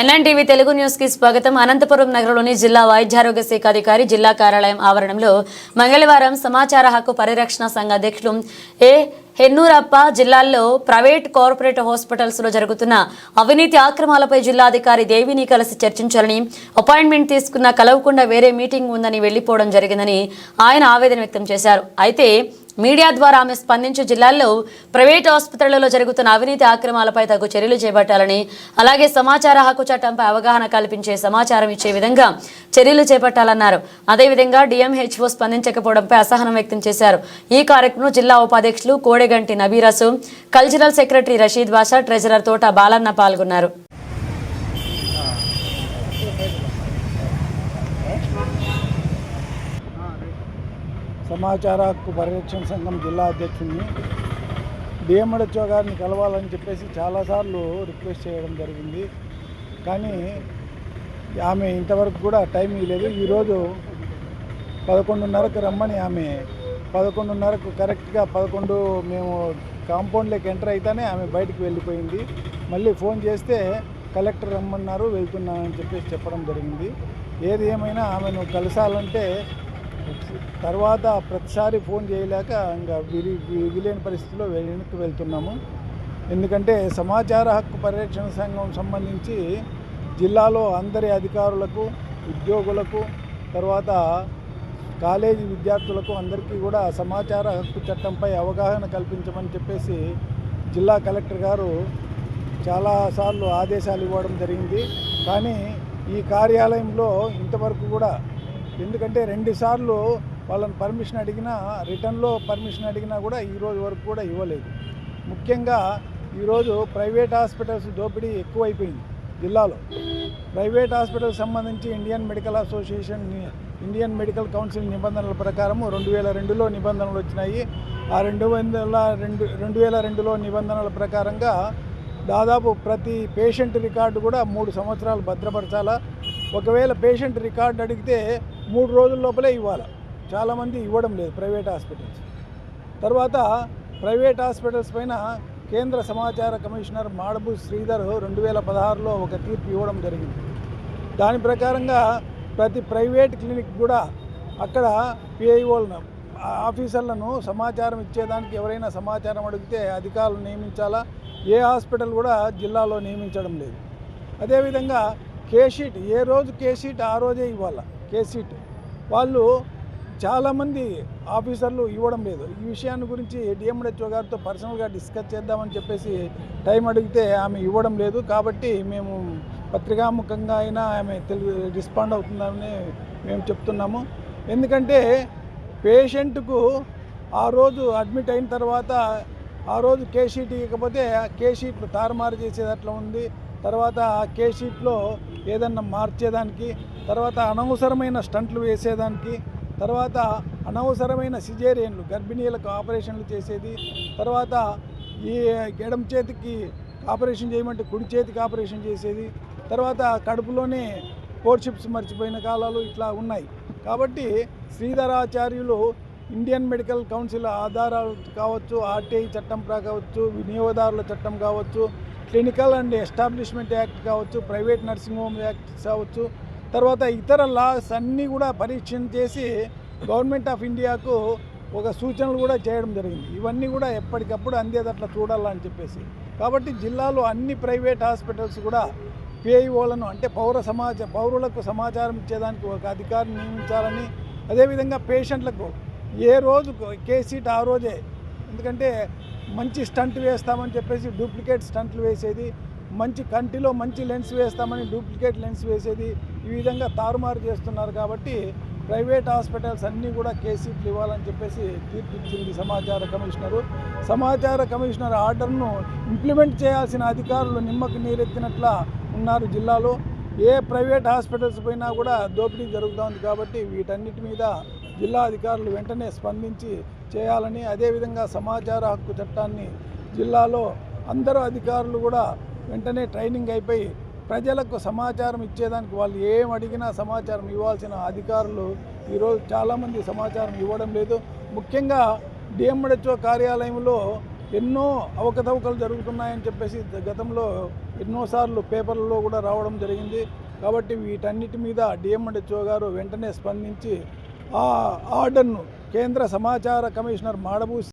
NNTV Telugu న్యూస్కి స్వాగతం. అనంతపురం నగరంలోని జిల్లా వైద్యారోగ్య శాఖ అధికారి జిల్లా కార్యాలయం ఆవరణంలో మంగళవారం సమాచార హక్కు పరిరక్షణ సంఘ అధ్యక్షులు ఏ హెన్నూరప్ప జిల్లాల్లో ప్రైవేట్ కార్పొరేట్ హాస్పిటల్స్లో జరుగుతున్న అవినీతి ఆక్రమాలపై జిల్లాధికారి దేవిని కలిసి చర్చించాలని అపాయింట్మెంట్ తీసుకున్న కలవకుండా వేరే మీటింగ్ ఉందని వెళ్ళిపోవడం జరిగిందని ఆయన ఆవేదన వ్యక్తం చేశారు. అయితే మీడియా ద్వారా ఆమె స్పందించే జిల్లాల్లో ప్రైవేట్ ఆసుపత్రులలో జరుగుతున్న అవినీతి ఆక్రమాలపై తగు చర్యలు చేపట్టాలని అలాగే సమాచార హక్కు చట్టంపై అవగాహన కల్పించే సమాచారం ఇచ్చే విధంగా చర్యలు చేపట్టాలన్నారు. అదేవిధంగా డిఎంహెచ్ఓ స్పందించకపోవడంపై అసహనం వ్యక్తం చేశారు. ఈ కార్యక్రమంలో జిల్లా ఉపాధ్యక్షులు Kodeganti Nabirasu cultural secretary Rasheed Basha treasurer Thota Balanna పాల్గొన్నారు. సమాచార హక్కు పరిరక్షణ సంఘం జిల్లా అధ్యక్షుడిని డిఎంఎడ్హెచ్ఓ గారిని కలవాలని చెప్పేసి చాలాసార్లు రిక్వెస్ట్ చేయడం జరిగింది. కానీ ఆమె ఇంతవరకు కూడా టైం ఇవ్వలేదు. ఈరోజు పదకొండున్నరకు రమ్మని ఆమె. పదకొండున్నరకు కరెక్ట్గా పదకొండు మేము కాంపౌండ్లోకి ఎంటర్ అయితేనే ఆమె బయటికి వెళ్ళిపోయింది. మళ్ళీ ఫోన్ చేస్తే కలెక్టర్ రమ్మన్నారు వెళ్తున్నానని చెప్పేసి చెప్పడం జరిగింది. ఏది ఏమైనా ఆమెను కలిసాలంటే తర్వాత ప్రతిసారి ఫోన్ చేయలేక ఇంకా విరి విగిలేని పరిస్థితిలో వెనక్కి వెళ్తున్నాము. ఎందుకంటే సమాచార హక్కు పరిరక్షణ సంఘం సంబంధించి జిల్లాలో అందరి అధికారులకు ఉద్యోగులకు తర్వాత కాలేజీ విద్యార్థులకు అందరికీ కూడా సమాచార హక్కు చట్టంపై అవగాహన కల్పించమని చెప్పేసి జిల్లా కలెక్టర్ గారు చాలాసార్లు ఆదేశాలు ఇవ్వడం జరిగింది. కానీ ఈ కార్యాలయంలో ఇంతవరకు కూడా ఎందుకంటే రెండుసార్లు వాళ్ళని పర్మిషన్ అడిగినా రిటర్న్లో పర్మిషన్ అడిగినా కూడా ఈరోజు వరకు కూడా ఇవ్వలేదు. ముఖ్యంగా ఈరోజు ప్రైవేట్ హాస్పిటల్స్ దోపిడీ ఎక్కువైపోయింది జిల్లాలో. ప్రైవేట్ హాస్పిటల్ సంబంధించి Indian medical association Indian medical council నిబంధనల ప్రకారము రెండు వేల రెండులో నిబంధనలు వచ్చినాయి. ఆ రెండు వందల రెండు రెండు వేల రెండులో నిబంధనల ప్రకారంగా దాదాపు ప్రతి పేషెంట్ రికార్డు కూడా మూడు సంవత్సరాలు భద్రపరచాలా? ఒకవేళ పేషెంట్ రికార్డు అడిగితే మూడు రోజుల లోపలే ఇవ్వాలి? చాలామంది ఇవ్వడం లేదు ప్రైవేట్ హాస్పిటల్స్. తర్వాత ప్రైవేట్ హాస్పిటల్స్ పైన కేంద్ర సమాచార కమిషనర్ మాడబు శ్రీధర్ రెండు వేల పదహారులో ఒక తీర్పు ఇవ్వడం జరిగింది. దాని ప్రకారంగా ప్రతి ప్రైవేట్ క్లినిక్ కూడా అక్కడ పిఐఓలను ఆఫీసర్లను సమాచారం ఇచ్చేదానికి ఎవరైనా సమాచారం అడిగితే అధికారులు నియమించాలా? ఏ హాస్పిటల్ కూడా జిల్లాలో నియమించడం లేదు. అదేవిధంగా కేషీట్ ఏ రోజు కేషీట్ ఆ రోజే ఇవ్వాలి? కేసీట్ వాళ్ళు చాలామంది ఆఫీసర్లు ఇవ్వడం లేదు. ఈ విషయాన్ని గురించి డిఎంహెచ్ఓ గారితో పర్సనల్గా డిస్కస్ చేద్దామని చెప్పేసి టైం అడిగితే ఆమె ఇవ్వడం లేదు. కాబట్టి మేము పత్రికాముఖంగా అయినా ఆమె తెలుగు రెస్పాండ్ అవుతుందని మేము చెప్తున్నాము. ఎందుకంటే పేషెంట్కు ఆ రోజు అడ్మిట్ అయిన తర్వాత ఆ రోజు కేషీట్ ఇవ్వకపోతే ఆ తారుమారు చేసేది అట్లా ఉంది. తర్వాత ఆ కేసీట్లో ఏదన్నా మార్చేదానికి తర్వాత అనవసరమైన స్టంట్లు వేసేదానికి తర్వాత అనవసరమైన సిజేరియన్లు గర్భిణీలకు ఆపరేషన్లు చేసేది. తర్వాత ఈ ఎడం చేతికి ఆపరేషన్ చేయమంటే కుడి చేతికి ఆపరేషన్ చేసేది. తర్వాత కడుపులోనే పోర్షిప్స్ మర్చిపోయిన కాలాలు ఇట్లా ఉన్నాయి. కాబట్టి శ్రీధరాచార్యులు ఇండియన్ మెడికల్ కౌన్సిల్ ఆధారాలు కావచ్చు ఆర్టీఐ చట్టం కావచ్చు వినియోగదారుల చట్టం కావచ్చు క్లినికల్ అండ్ ఎస్టాబ్లిష్మెంట్ యాక్ట్ కావచ్చు ప్రైవేట్ నర్సింగ్ హోమ్ యాక్ట్ కావచ్చు తర్వాత ఇతర లాస్ అన్నీ కూడా పరీక్షణ చేసి గవర్నమెంట్ ఆఫ్ ఇండియాకు ఒక సూచనలు కూడా చేయడం జరిగింది. ఇవన్నీ కూడా ఎప్పటికప్పుడు అందేదట్లా చూడాలని చెప్పేసి. కాబట్టి జిల్లాలో అన్ని ప్రైవేట్ హాస్పిటల్స్ కూడా పిఐఓలను అంటే పౌర సమాజ పౌరులకు సమాచారం ఇచ్చేదానికి ఒక అధికారిని నియమించాలని అదేవిధంగా పేషెంట్లకు ఏ రోజు కేసీట్ ఆ రోజే ఎందుకంటే మంచి స్టంట్ వేస్తామని చెప్పేసి డూప్లికేట్ స్టంట్లు వేసేది మంచి కంటిలో మంచి లెన్స్ వేస్తామని డూప్లికేట్ లెన్స్ వేసేది ఈ విధంగా తారుమారు చేస్తున్నారు కాబట్టి ప్రైవేట్ హాస్పిటల్స్ అన్నీ కూడా కేసీట్లు ఇవ్వాలని చెప్పేసి తీర్పిచ్చింది సమాచార కమిషనరు. సమాచార కమిషనర్ ఆర్డర్ను ఇంప్లిమెంట్ చేయాల్సిన అధికారులు నిమ్మకు నీరెత్తినట్ల ఉన్నారు జిల్లాలో. ఏ ప్రైవేట్ హాస్పిటల్స్ పోయినా కూడా దోపిడీ జరుగుతోంది కాబట్టి వీటన్నిటి మీద జిల్లా అధికారులు వెంటనే స్పందించి చేయాలని అదేవిధంగా సమాచార హక్కు చట్టాన్ని జిల్లాలో అందరూ అధికారులు కూడా వెంటనే ట్రైనింగ్ అయిపోయి ప్రజలకు సమాచారం ఇచ్చేదానికి వాళ్ళు ఏం అడిగినా సమాచారం ఇవ్వాల్సిన అధికారులు ఈరోజు చాలామంది సమాచారం ఇవ్వడం లేదు. ముఖ్యంగా డిఎంహెచ్ఓ కార్యాలయంలో ఎన్నో అవకతవకలు జరుగుతున్నాయని చెప్పేసి గతంలో ఎన్నోసార్లు పేపర్లలో కూడా రావడం జరిగింది. కాబట్టి వీటన్నిటి మీద డిఎంహెచ్ఓ గారు వెంటనే స్పందించి ఆ ఆర్డర్ను కేంద్ర సమాచార కమిషనర్ మాడబూసి